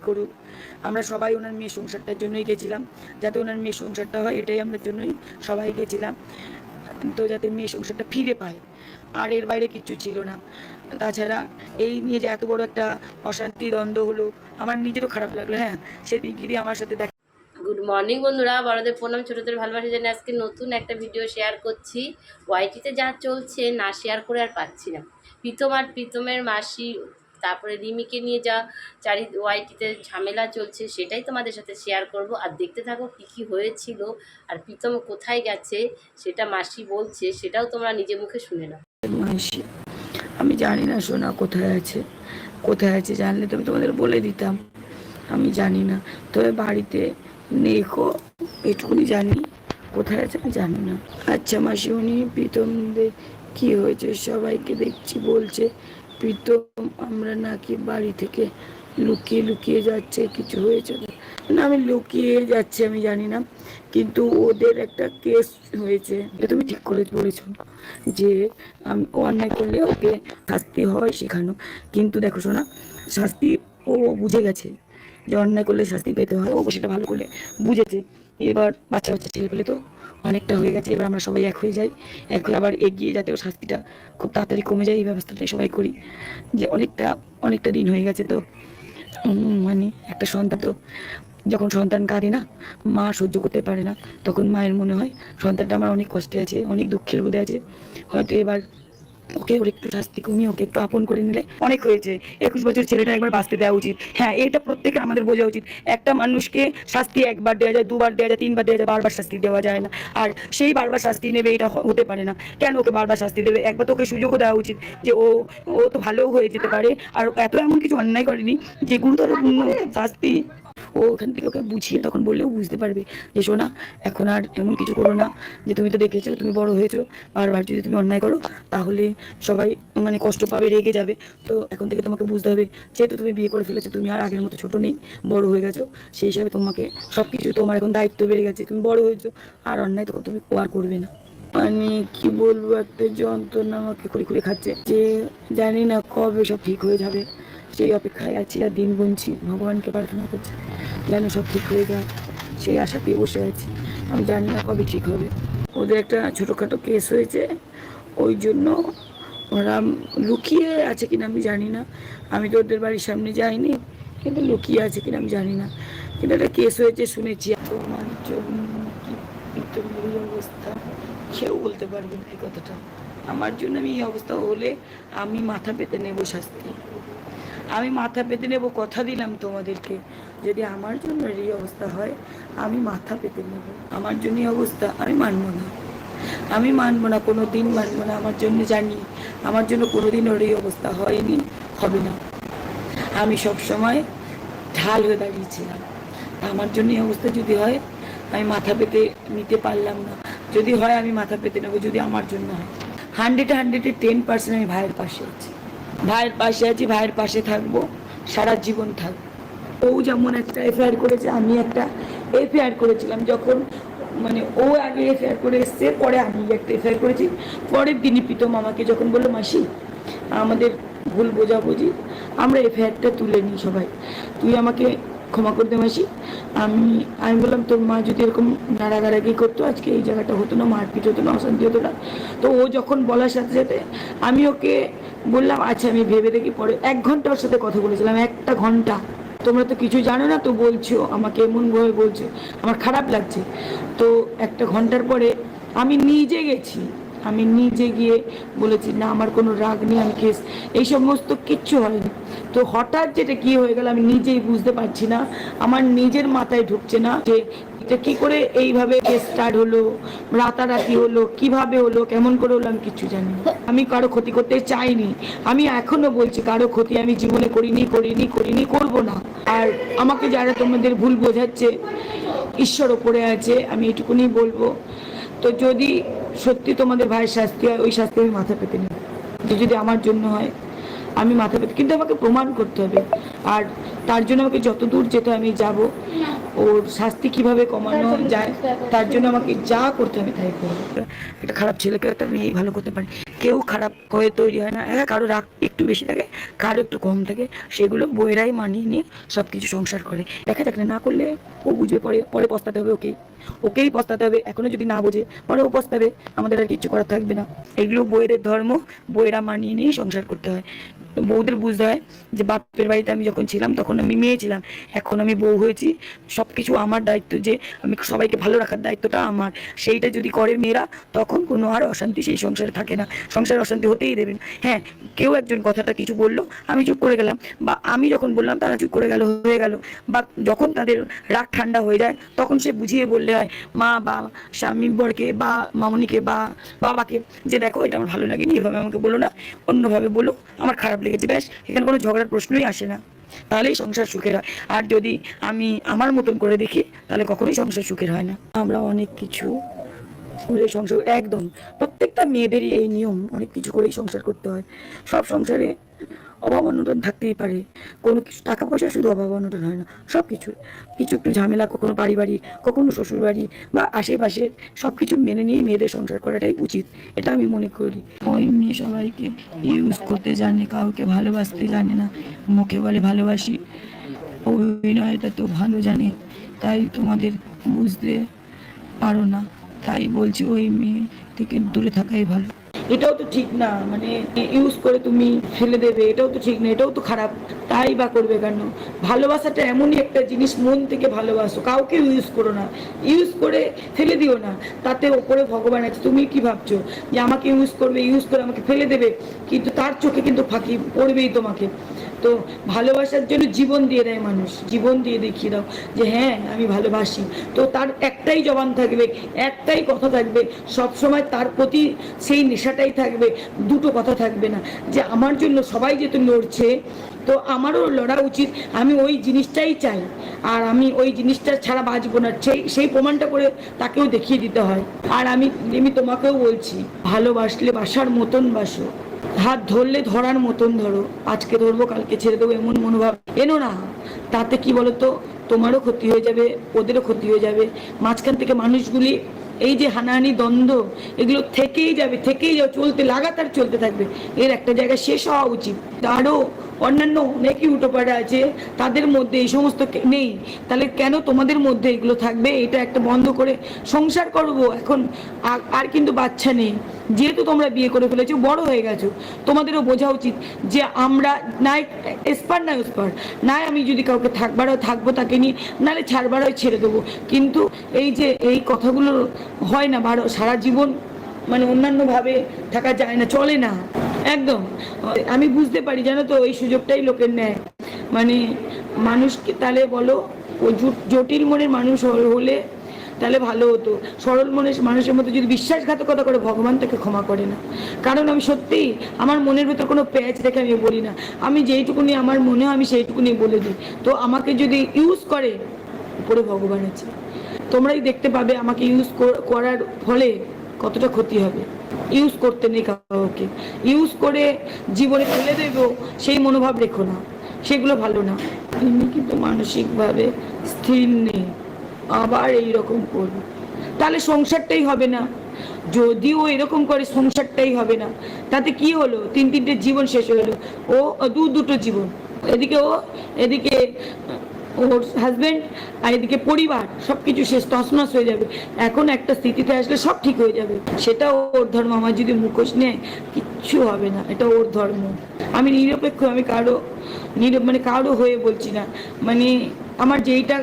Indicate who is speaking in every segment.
Speaker 1: করুক। আমরা সবাই ওনার মেয়ে সংসারটার জন্যই গেছিলাম। যাতে ওনার মেয়ে সংসারটা হয়, এটাই আমরা জন্যই সবাই গেছিলাম। তো যাতে মেয়ে সংসারটা ফিরে পায়। আর এর বাইরে কিচ্ছু ছিল না। তাছাড়া এই নিয়ে যে এত বড় একটা অশান্তি, দ্বন্দ্ব হলো, আমার নিজেরও খারাপ লাগল। হ্যাঁ সেদিন গিরি আমার সাথে দেখা
Speaker 2: গুড মর্নিং বন্ধুরা, বড়দের প্রণাম, ছোটদের ভালোবাসা জানি আজকে নতুন একটা ভিডিও শেয়ার করছি। ওয়াইটিতে যা চলছে, না শেয়ার করে আর পাচ্ছি না। প্রীতম আর প্রীতমের মাসি তারপরে রিমিকে নিয়ে যা চারি ওয়াইটিতে ঝামেলা চলছে, সেটাই তোমাদের সাথে শেয়ার করব। আর দেখতে থাকো কী কী হয়েছিল আর প্রীতম কোথায় গেছে, সেটা মাসি বলছে, সেটাও তোমরা নিজে মুখে শুনে নাও।
Speaker 1: মাসি, আমি জানি না সোনা কোথায় আছে। কোথায় আছে জানলে তো আমি তোমাদের বলে দিতাম। আমি জানি না। তবে বাড়িতে নেকো এটুকুনি জানি। কোথায় আছে আমি জানি না। আচ্ছা মাসি, উনি প্রীতমদের কি হয়েছে? সবাইকে দেখছি বলছে। প্রীতম, আমরা নাকি বাড়ি থেকে লুকিয়ে লুকিয়ে যাচ্ছে, কিছু হয়েছে না? আমি লুকিয়ে যাচ্ছে, আমি জানি না। কিন্তু ওদের একটা কেস হয়েছে। এটা তুমি ঠিক করে বলেছ যে, আমি অন্যায় করলে ওকে শাস্তি হয় শেখানো কিন্তু দেখো শোনা, শাস্তি ও বুঝে গেছে যে অন্যায় করলে শাস্তি পেতে হয়। ও সেটা ভালো করলে বুঝেছে। এবার বাচ্চা বাচ্চা ছেলে পেলে তো অনেকটা হয়ে গেছে, এবার আমরা সবাই এক হয়ে যাই। এক হয়ে আবার এগিয়ে যাতে শাস্তিটা খুব তাড়াতাড়ি কমে যায়, এই ব্যবস্থাটাই সবাই করি। যে অনেকটা অনেকটা দিন হয়ে গেছে তো। মানে একটা সন্তান তো, যখন সন্তান কাঁদে না, মা সহ্য করতে পারে না, তখন মায়ের মনে হয়, সন্তানটা আমার অনেক কষ্টে আছে, অনেক দুঃখের বোধে আছে। হয়তো এবার ওকে, ওর একটু শাস্তি কমিয়ে ওকে একটু আপন করে নিলে অনেক হয়েছে। একুশ বছর ছেলেটা একবার বাঁচতে দেওয়া উচিত। হ্যাঁ এটা প্রত্যেকে আমাদের বোঝা উচিত। একটা মানুষকে শাস্তি একবার দেওয়া যায়, দুবার দেওয়া যায়, তিনবার দেওয়া যায়, বারবার শাস্তি দেওয়া যায় না। আর সেই বারবার শাস্তি নেবে এটা হতে পারে না। কেন ওকে বারবার শাস্তি দেবে? একবার তো ওকে সুযোগও দেওয়া উচিত যে ও ও তো ভালোও হয়ে যেতে পারে। আর এত এমন কিছু অন্যায় করেনি যে গুরুতরপূর্ণ শাস্তি ও ওখান থেকে ওকে বুঝিয়ে তখন বললেও বুঝতে পারবে যে শোনা এখন আর এমন কিছু করো না যে, তুমি তো দেখেছ, তুমি বড় হয়েছো। বারবার যদি তুমি অন্যায় করো, তাহলে সবাই মানে কষ্ট পাবে, রেগে যাবে। তো এখন থেকে তোমাকে বুঝতে হবে, যেহেতু তুমি বিয়ে করে ফেলেছো, তুমি আর আগের মতো ছোট নেই, বড় হয়ে গেছো, সেই হিসাবে তোমাকে সব কিছু তোমার এখন দায়িত্ব বেড়ে গেছে। তুমি বড় হয়েছো, আর অন্যায় তো তুমি আর করবে না। মানে কি বলব, একটা যন্ত্রণা আমাকে করে করে খাচ্ছে। যে জানি না কবে সব ঠিক হয়ে যাবে। সেই অপেক্ষায় আছি আর দিন গুনছি, ভগবানকে প্রার্থনা করছি। যেন সব ঠিক হয়ে যায়, সেই আশা পেয়ে বসে আছি। আমি জানি না কবে ঠিক হবে। ওদের একটা ছোটোখাটো কেস হয়েছে, ওই জন্য ওরা লুকিয়ে আছে কিনা আমি জানি না। আমি তো ওদের বাড়ির সামনে যাইনি, কিন্তু লুকিয়ে আছে কিনা আমি জানি না। কিন্তু একটা কেস হয়েছে, শুনেছি। তোমার জন্য অবস্থা, কেউ বলতে পারবে না এই কথাটা। আমার জন্য আমি এই অবস্থা হলে আমি মাথা পেতে নেব শাস্তি। আমি মাথা পেতে নেব, কথা দিলাম তোমাদেরকে। যদি আমার জন্য এই অবস্থা হয়, আমি মাথা পেতে নেব। আমার জন্য অবস্থা আমি মানব না। আমি মানব না কোনো দিন মানব না। আমার জন্য জানি, আমার জন্য কোনো দিন ওর এই অবস্থা হয়নি, হবে না। আমি সব সময় ঢাল হয়ে দাঁড়িয়েছিলাম। আমার জন্য এই অবস্থা যদি হয়, আমি মাথা পেতে নিতে পারলাম না। যদি হয়, আমি মাথা পেতে নেব, যদি আমার জন্য হয়। হান্ড্রেডে হান্ড্রেডে টেন পার্সেন্ট আমি ভাইয়ের পাশে আছি। ভাইয়ের পাশে আছি, ভাইয়ের পাশে থাকব, সারা জীবন থাকব। ও যেমন একটা এফআইআর করেছে, আমি একটা এফআইআর করেছিলাম। যখন মানে ও আগে এফআইআর করে এসছে, পরে আমি একটা এফআইআর করেছি। পরের দিনই প্রীতম আমাকে যখন বলল, মাসি, আমাদের ভুল বোঝাবুঝি, আমরা এফআইআরটা তুলে নিই সবাই। তুই আমাকে ক্ষমা করতে মাসি। আমি আমি বললাম, তোর মা যদি এরকম নাড়াগাড়াগি করতো, আজকে এই জায়গাটা হতো না, মারপিট হতো না, অশান্তি হতো না। তো ও যখন বলার সাথে সাথে আমি ওকে বললাম আচ্ছা আমি ভেবে দেখি পরে। এক ঘণ্টা ওর সাথে কথা বলেছিলাম, একটা ঘণ্টা। তোমরা তো কিছু জানো না, তো বলছো, আমাকে এমনভাবে বলছো, আমার খারাপ লাগছে। তো একটা ঘণ্টার পরে আমি নিজে গেছি। আমি নিজে গিয়ে বলেছি, না, আমার কোনো রাগ নেই, আমি কেস এই সমস্ত কিচ্ছু হয়নি। তো হঠাৎ যেটা কি হয়ে গেল আমি নিজেই বুঝতে পারছি না। আমার নিজের মাথায় ঢুকছে না যে এটা কি করে এইভাবে স্টার্ট হলো, রাতারাতি হলো, কীভাবে হলো, কেমন করে হলো আমি কিছু জানি। আমি কারও ক্ষতি করতে চাইনি। আমি এখনও বলছি, কারও ক্ষতি আমি জীবনে করিনি করিনি করিনি, করব না। আর আমাকে যারা তোমাদের ভুল বোঝাচ্ছে, ঈশ্বর ওপরে আছে, আমি এটুকুনি বলব। তো যদি সত্যি তোমাদের ভাইয়ের শাস্তি হয়, ওই শাস্তি আমি মাথা পেতে যে যদি আমার জন্য হয় আমি মাথা পেতে কিন্তু আমাকে প্রমাণ করতে হবে। আর তার জন্য আমাকে যত দূর যেতে আমি যাব। ওর শাস্তি কীভাবে কমানো যায় তার জন্য আমাকে যা করতে হবে তাই করব। একটা খারাপ ছেলেকে একটা মেয়ে ভালো করতে পারে। কেউ খারাপ হয়ে তৈরি হয় না। হ্যাঁ কারও রাগ একটু বেশি থাকে কারও একটু কম থাকে। সেগুলো বইয়েরাই মানিয়ে নিয়ে সব কিছু সংসার করে। দেখা যাক না, করলে ও বুঝবে পরে পরে পস্তাতে হবে ওকেই। ওকেই পস্তাতে হবে। এখনও যদি না বোঝে পরে ও পস্তাবে। আমাদের আর কিছু করার থাকবে না। এগুলো বইয়ের ধর্ম বইয়েরা মানিয়ে নিয়ে সংসার করতে হয়। বউদের বুঝতে হয় যে বাপের বাড়িতে আমি যখন ছিলাম তখন আমি মেয়ে ছিলাম। এখন আমি বউ হয়েছি সব কিছু আমার দায়িত্ব যে আমি সবাইকে ভালো রাখার দায়িত্বটা আমার। সেইটা যদি করে মেয়েরা, তখন কোনো আর অশান্তি সেই সংসারে থাকে না। সংসারে অশান্তি হতেই দেবেন হ্যাঁ কেউ একজন কথাটা কিছু বলল, আমি চুপ করে গেলাম। বা আমি যখন বললাম, তারা চুপ করে গেল, হয়ে গেল। বা যখন তাদের রাগ ঠান্ডা হয়ে যায়, তখন সে বুঝিয়ে বললে হয়, মা, বা স্বামী বরকে, বা মামনিকে, বা বাবাকে, যে দেখো এটা আমার ভালো লাগেনি। এভাবে আমাকে বলো না, অন্যভাবে বলো আমার খারাপ লেগেছে ব্যাস, এখানে কোনো ঝগড়ার প্রশ্নই আসে না। তাহলেই সংসার সুখের হয়। আর যদি আমি আমার মতন করে দেখি, তাহলে কখনোই সংসার সুখের হয় না। আমরা অনেক কিছু করে সংসার, একদম। প্রত্যেকটা মেয়েদেরই এই নিয়ম, অনেক কিছু করেই সংসার করতে হয়। সব সংসারে অভাব অনটন থাকতেই পারে। কোনো কিছু টাকা পয়সা শুধু অভাব অনটন হয় না সব কিছু কিছু একটু ঝামেলা, কখনো পারিবারিক কখনো শ্বশুর বাড়ি বা আশেপাশের সব কিছু মেনে নিয়ে মেয়েদের সংসার করাটাই উচিত, এটা আমি মনে করি। ওই মেয়ে সবাইকে ইউজ করতে জানে, কাউকে ভালোবাসতে জানে না, মুখে বলে ভালোবাসি, অভিনয়টা তো ভালো জানে, তাই তোমাদের বুঝতে পারো না, তাই বলছি ওই মেয়ে থেকে দূরে থাকাই ভালো। এটাও তো ঠিক না মানে ইউজ করে তুমি ফেলে দেবে, এটাও তো ঠিক না, এটাও তো খারাপ, তাই বা করবে কেন? ভালোবাসাটা এমনই একটা জিনিস মন থেকে ভালোবাসো, কাউকে ইউজ করো না ইউজ করে ফেলে দিও না, তাতে ওপরে ভগবান আছে, তুমি কি ভাবছ? যে আমাকে ইউজ করবে ইউজ করে আমাকে ফেলে দেবে, কিন্তু তার চোখে কিন্তু ফাঁকি পড়বেই তোমাকে। তো ভালোবাসার জন্য জীবন দিয়ে দেয় মানুষ। জীবন দিয়ে দেখিয়ে দাও যে হ্যাঁ আমি ভালোবাসি। তো তার একটাই জবান থাকবে, একটাই কথা থাকবে সব সময় তার প্রতি সেই নেশাটাই থাকবে, দুটো কথা থাকবে না। যে আমার জন্য সবাই যেহেতু লড়ছে, তো আমারও লড়া উচিত, আমি ওই জিনিসটাই চাই। আর আমি ওই জিনিসটা ছাড়া বাঁচবো না, সেই সেই প্রমাণটা করে তাকেও দেখিয়ে দিতে হয়। আর আমি আমি তোমাকেও বলছি, ভালোবাসলে বাসার মতন বাসো। হাত ধরলে ধরার মতন ধরো। আজকে ধরবো, কালকে ছেড়ে দেবো এমন মনোভাব। এনো না। তাতে কি বলতো? তোমারও ক্ষতি হয়ে যাবে, ওদেরও ক্ষতি হয়ে যাবে। মাঝখান থেকে মানুষগুলি এই যে হানাহানি, দ্বন্দ্ব, এগুলো থেকেই যাবে থেকেই যাবে, চলতে, লাগাতার চলতে থাকবে। এর একটা জায়গায় শেষ হওয়া উচিত। আরও অন্যান্য অনেকই উটোপাড়া আছে, তাদের মধ্যে এই সমস্ত নেই। তাহলে কেন তোমাদের মধ্যে এগুলো থাকবে? এটা একটা বন্ধ করে সংসার করব এখন। আর কিন্তু বাচ্চা নেই। যেহেতু তোমরা বিয়ে করে ফেলেছো, বড় হয়ে গেছো, তোমাদেরও বোঝা উচিত যে আমরা নাই, এসপার না ওসপার। নাই আমি যদি কাউকে থাকবারও থাকব তাকে নিয়ে, নাহলে ছাড়বারও ছেড়ে দেবো। কিন্তু এই যে এই কথাগুলো হয় না বারো সারা জীবন মানে অন্যান্যভাবে থাকা যায় না, চলে না। একদম। আমি বুঝতে পারি, জানো তো, এই সুযোগটাই লোকের নেয়। মানে মানুষকে তাহলে বলো জটিল মনের মানুষ হলে তাহলে ভালো হতো। সরল মনের মানুষের মধ্যে যদি বিশ্বাসঘাতকতা করে, ভগবান তাকে ক্ষমা করে না। কারণ আমি সত্যিই আমার মনের ভেতর কোনো প্যাচ দেখে আমি বলি না। আমি যেইটুকুনি আমার মনে আমি সেইটুকুনি বলে দিই। তো আমাকে যদি ইউজ করে, উপরে ভগবান আছে। তোমরাই দেখতে পাবে আমাকে ইউজ করার ফলে কতটা ক্ষতি হবে। ইউজ করতে নেই কাউকে। ইউজ করে জীবনে ফেলে দেব, সেই মনোভাব রেখো না। সেগুলো ভালো না। তুমি কিন্তু মানসিকভাবে স্থির নেই। আবার এই রকম করবে। তাহলে সংসারটাই হবে না। যদিও এরকম করে সংসারটাই হবে না, তাতে কি হলো? তিন তিনটে জীবন শেষ গেলো। ও দু দুটো জীবন, এদিকে ও, এদিকে ওর হাজবেন্ড আর এদিকে পরিবার সব কিছু শেষ, তছনছ হয়ে যাবে। এখন একটা স্থিতিতে আসলে সব ঠিক হয়ে যাবে। সেটা ওর ধর্ম, আমার যদি মুখোশ নেয়, কিচ্ছু হবে না। এটা ওর ধর্ম। আমি নিরপেক্ষ, আমি কারও নির মানে কারও হয়ে বলছি না। মানে আমার যেইটা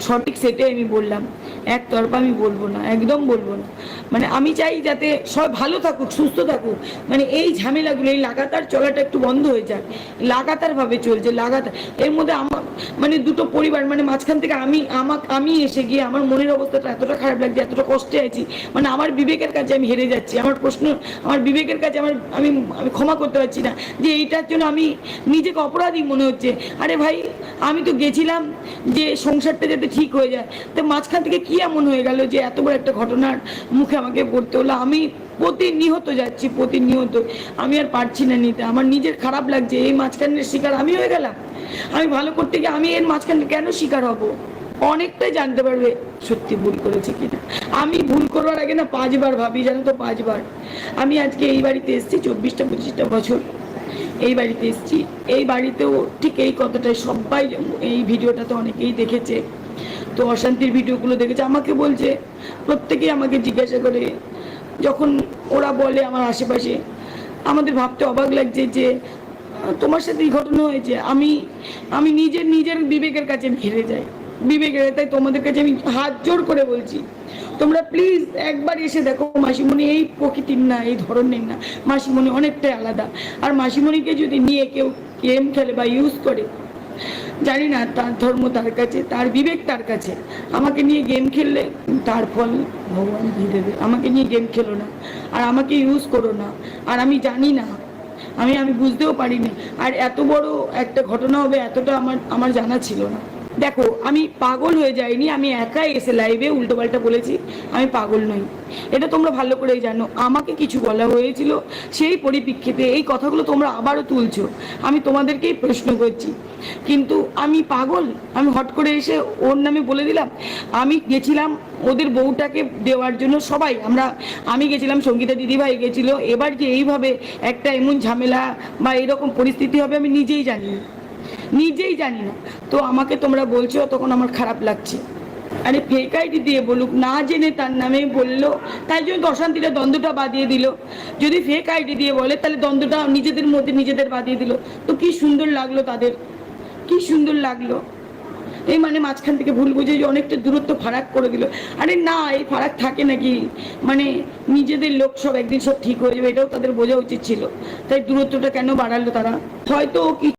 Speaker 1: সঠিক সেটাই আমি বললাম। একতরফা আমি বলব না, একদম বলব না। মানে আমি চাই যাতে সব ভালো থাকুক, সুস্থ থাকুক। মানে এই ঝামেলাগুলো, এই লাগাতার চলাটা একটু বন্ধ হয়ে যাক। লাগাতার ভাবে চলছে, লাগাতার। এর মধ্যে আমার মানে দুটো পরিবার মানে মাঝখান থেকে আমি, আমাকে, আমি এসে গিয়ে আমার মনের অবস্থাটা এতটা খারাপ লাগছে, এতটা কষ্টে আছি। মানে আমার বিবেকের কাছে আমি হেরে যাচ্ছি। আমার প্রশ্ন, আমার বিবেকের কাছে আমার, আমি আমি ক্ষমা করতে পারছি না। যে এইটার জন্য আমি নিজেকে অপরাধী মনে হচ্ছে। আরে ভাই, আমি তো গেছিলাম যে সংসারটা যাতে ঠিক হয়ে যায়। তো মাঝখান থেকে কি এমন হয়ে গেল যে এত বড় একটা ঘটনার মুখে আমাকে পড়তে হলো? আমি প্রতিনিয়ত যাচ্ছি প্রতিনিয়ত আমি আর পারছি না নিতে। আমার নিজের খারাপ লাগছে, এই মাঝখানের শিকার আমি হয়ে গেলাম। আমি ভালো করতে গিয়ে আমি এর মাঝখানে কেন শিকার হব? অনেকটাই জানতে পারবে সত্যি ভুল করেছি কিনা। আমি ভুল করবার আগে না পাঁচবার ভাবি, জানো তো পাঁচবার। আমি আজকে এই বাড়িতে এসেছি, চব্বিশটা, পঁচিশটা বছর। এই বাড়িতে এসেছি। এই বাড়িতেও ঠিক এই কথাটাই সবাই এই ভিডিওটা তো অনেকেই দেখেছে। তো অশান্তির ভিডিওগুলো দেখেছে। আমাকে বলছে, প্রত্যেকেই আমাকে জিজ্ঞাসা করে, যখন ওরা বলে আমার আশেপাশে, আমাদের ভাবতে অবাক লাগছে যে, তোমার সাথে এই ঘটনা হয়েছে, আমি আমি নিজের নিজের বিবেকের কাছে হেরে যাই। বিবেকের তাই তোমাদের কাছে আমি হাত জোর করে বলছি। তোমরা প্লিজ একবার এসে দেখো, মাসিমণি এই প্রকৃতির না, এই ধরনের না। মাসিমণি অনেকটাই আলাদা। আর মাসিমণিকে যদি নিয়ে কেউ গেম খেলে বা ইউজ করে জানি না তার ধর্ম তার কাছে, তার বিবেক তার কাছে। আমাকে নিয়ে গেম খেললে তার ফল ভগবান দিয়ে দেবে। আমাকে নিয়ে গেম খেলো না, আর আমাকে ইউজ করো না, আর আমি জানি না, আমি আমি বুঝতেও পারিনি। আর এত বড় একটা ঘটনা হবে এতটা আমার আমার জানা ছিল না। দেখো, আমি পাগল হয়ে যাইনি, আমি একাই এসে লাইভে উল্টোপাল্টা বলেছি, আমি পাগল নই। এটা তোমরা ভালো করেই জানো। আমাকে কিছু বলা হয়েছিল, সেই পরিপ্রেক্ষিতে এই কথাগুলো তোমরা আবারও তুলছো। আমি তোমাদেরকেই প্রশ্ন করছি। কিন্তু আমি পাগল, আমি হট করে এসে ওর নামে বলে দিলাম, আমি গেছিলাম ওদের বউটাকে দেওয়ার জন্য সবাই, আমরা, আমি গেছিলাম, সঙ্গীতা দিদিভাই গেছিল। এবার যে এইভাবে একটা এমন ঝামেলা বা এরকম পরিস্থিতি হবে আমি নিজেই জানি। নিজেই জানি না। তো আমাকে তোমরা বলছো, তখন আমার খারাপ লাগছে। আরে ফেক আইডি দিয়ে বলুক, না জেনে তার নামে বলল, তাই জন্য অশান্তিটা দ্বন্দ্বটা বাদিয়ে দিল। যদি ফেক আইডি দিয়ে বলে, তাহলে দ্বন্দ্বটা নিজেদের মধ্যে নিজেদের বাদিয়ে দিল। তো কি সুন্দর লাগল তাদের। কি সুন্দর লাগল। এই মানে মাঝখান থেকে ভুল বুঝে যে অনেকটা দূরত্ব ফারাক করে দিল। আরে না, এই ফারাক থাকে নাকি? মানে নিজেদের লোক সব একদিন সব ঠিক হয়ে যাবে, এটাও তাদের বোঝা উচিত ছিল। তাই দূরত্বটা কেন বাড়ালো তারা? হয়তো কি